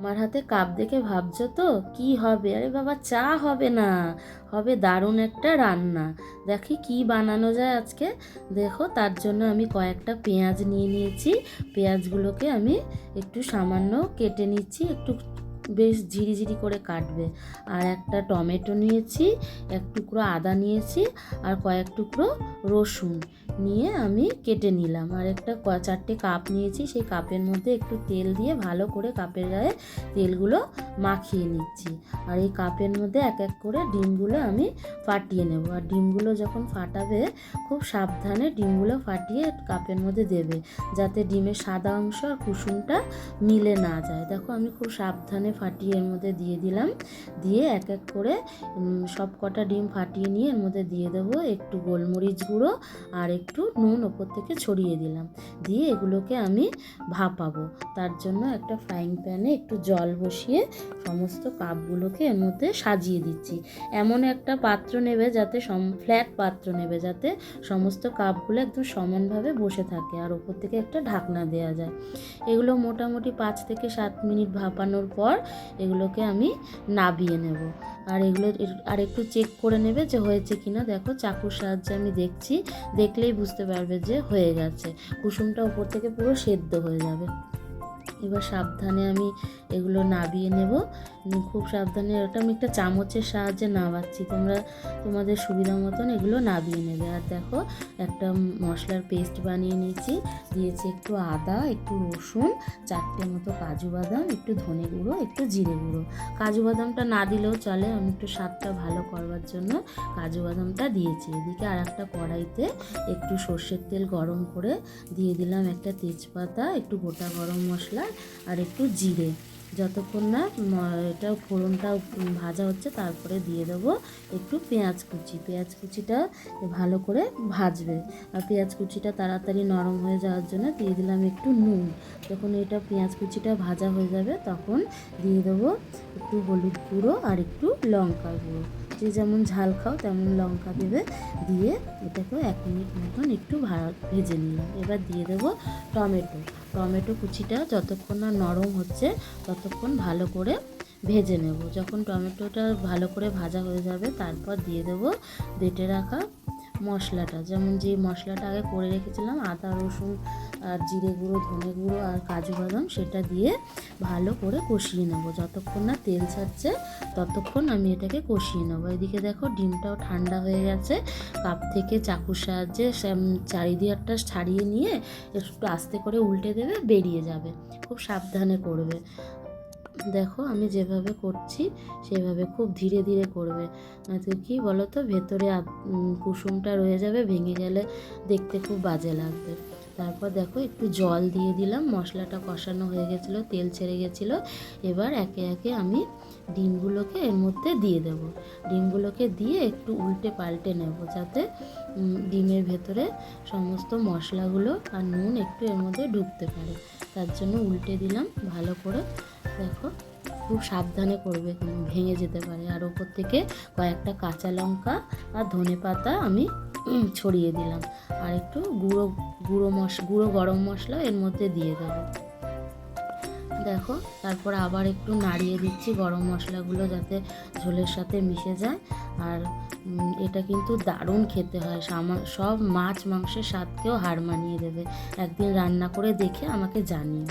আমার হাতে কাপ দেখে ভাবছ তো? কি হবে? আরে বাবা, চা হবে না। হবে দারুণ একটা রান্না। দেখি কি বানানো যায় আজকে। দেখো, তার জন্য আমি কয়েকটা পেঁয়াজ নিয়ে নিয়েছি। পেঁয়াজগুলোকে আমি একটু সামান্য কেটে নিচ্ছি। একটু বেশ ঝিরিঝিরি করে কাটবে। আর একটা টমেটো নিয়েছি, এক টুকরো আদা নিয়েছি, আর কয়েক টুকরো রসুন। নিয়ে আমি কেটে নিলাম। আর একটা চারটে কাপ নিয়েছি, সেই কাপের মধ্যে একটু তেল দিয়ে ভালো করে কাপের গায়ে তেলগুলো মাখিয়ে নিচ্ছি। আর এই কাপের মধ্যে এক এক করে ডিমগুলো আমি ফাটিয়ে নেব। আর ডিমগুলো যখন ফাটাবে, খুব সাবধানে ডিমগুলো ফাটিয়ে কাপের মধ্যে দেবে, যাতে ডিমের সাদা অংশ আর কুসুমটা মিলে না যায়। দেখো, আমি খুব সাবধানে ফাটিয়ে এর মধ্যে দিয়ে দিলাম। দিয়ে এক এক করে সব কটা ডিম ফাটিয়ে নিয়ে এর মধ্যে দিয়ে দেবো একটু গোলমরিচ গুঁড়ো আর একটু নুন ওপর থেকে ছড়িয়ে দিলাম। দিয়ে এগুলোকে আমি ভাপাবো। তার জন্য একটা ফ্রাইং প্যানে একটু জল বসিয়ে সমস্ত কাপগুলোকে এর মধ্যে সাজিয়ে দিচ্ছি। এমন একটা পাত্র নেবে যাতে সম ফ্ল্যাট পাত্র নেবে যাতে সমস্ত কাপগুলো একদম সমানভাবে বসে থাকে আর ওপর থেকে একটা ঢাকনা দেওয়া যায়। এগুলো মোটামুটি পাঁচ থেকে সাত মিনিট ভাপানোর পর এগুলোকে আমি নাবিয়ে নেব। আর এগুলো, আর একটু চেক করে নেবে যে হয়েছে কিনা। দেখো চাকুর সাহায্যে আমি দেখছি। দেখলেই বুঝতে পারবে যে হয়ে গেছে। কুসুমটা উপর থেকে পুরো সেদ্ধ হয়ে যাবে। এবার সাবধানে আমি এগুলো নাবিয়ে নেব। খুব সাবধানে ওটা আমি একটা চামচের সাহায্যে নাবাচ্ছি। তোমরা তোমাদের সুবিধা মতন এগুলো নাবিয়ে নেবে। আর দেখো, একটা মশলার পেস্ট বানিয়ে নিয়েছি। দিয়েছি একটু আদা, একটু রসুন, চারটে মতো কাজু বাদাম, একটু ধনে গুঁড়ো, একটু জিরে গুঁড়ো। কাজু বাদামটা না দিলেও চলে, আমি একটু স্বাদটা ভালো করবার জন্য কাজু বাদামটা দিয়েছি। এদিকে আর একটা কড়াইতে একটু সর্ষের তেল গরম করে দিয়ে দিলাম একটা তেজপাতা, একটু গোটা গরম মশলা আর একটু জিরে। যতক্ষণ না এটা ফোড়নটা ভাজা হচ্ছে, তারপরে দিয়ে দেবো একটু পেঁয়াজ কুচি। পেঁয়াজ কুচিটা ভালো করে ভাজবে। আর পেঁয়াজ কুচিটা তাড়াতাড়ি নরম হয়ে যাওয়ার জন্য দিয়ে দিলাম একটু নুন। যখন এটা পেঁয়াজ কুচিটা ভাজা হয়ে যাবে, তখন দিয়ে দেবো একটু হলুদ গুঁড়ো আর একটু লঙ্কা গুঁড়ো। যে যেমন ঝাল খাও, তেমন লঙ্কা দেবে। দিয়ে এটাকে এক মিনিট মতন একটু ভেজে নিলাম। এবার দিয়ে দেবো টমেটো। টমেটো কুচিটা যতক্ষণ না নরম হচ্ছে, ততক্ষণ ভালো করে ভেজে নেব। যখন টমেটোটা ভালো করে ভাজা হয়ে যাবে, তারপর দিয়ে দেবো বেটে রাখা মশলাটা। যেমন যে মশলাটা আগে করে রেখেছিলাম, আদা, রসুন আর জিরে গুঁড়ো, ধনে গুঁড়ো আর কাজু বাদাম সেটা দিয়ে ভালো করে কষিয়ে নেব। যতক্ষণ না তেল ছাড়ছে, ততক্ষণ আমি এটাকে কষিয়ে নেব। এদিকে দেখো ডিমটাও ঠান্ডা হয়ে গেছে। কাপ থেকে চাকুর সাহায্যে চারিদিকটা ছাড়িয়ে নিয়ে একটু আস্তে করে উল্টে দেবে, বেরিয়ে যাবে। খুব সাবধানে করবে। দেখো আমি যেভাবে করছি, সেভাবে খুব ধীরে ধীরে করবে। নয়তো কি বলো তো ভেতরে কুসুমটা রয়ে যাবে, ভেঙে গেলে দেখতে খুব বাজে লাগবে। তারপর দেখো একটু জল দিয়ে দিলাম, মশলাটা কষানো হয়ে গেছিল, তেল ছেড়ে গেছিল। এবার একে একে আমি ডিমগুলোকে এর মধ্যে দিয়ে দেবো। ডিমগুলোকে দিয়ে একটু উল্টে পাল্টে নেব যাতে ডিমের ভেতরে সমস্ত মশলাগুলো আর নুন একটু এর মধ্যে ঢুকতে পারে। তার জন্য উল্টে দিলাম ভালো করে। দেখো, খুব সাবধানে করবে, ভেঙে যেতে পারে। আর ওপর থেকে কয়েকটা কাঁচা লঙ্কা আর ধনে পাতা আমি ছড়িয়ে দিলাম। আর একটু গুঁড়ো গুঁড়ো মশ, গুঁড়ো গরম মশলা এর মধ্যে দিয়ে দেবো। দেখো, তারপর আবার একটু নাড়িয়ে দিচ্ছি গরম মশলাগুলো যাতে ঝোলের সাথে মিশে যায়। আর এটা কিন্তু দারুণ খেতে হয়। সব মাছ মাংসের স্বাদকেও হার মানিয়ে দেবে। একদিন রান্না করে দেখে আমাকে জানিও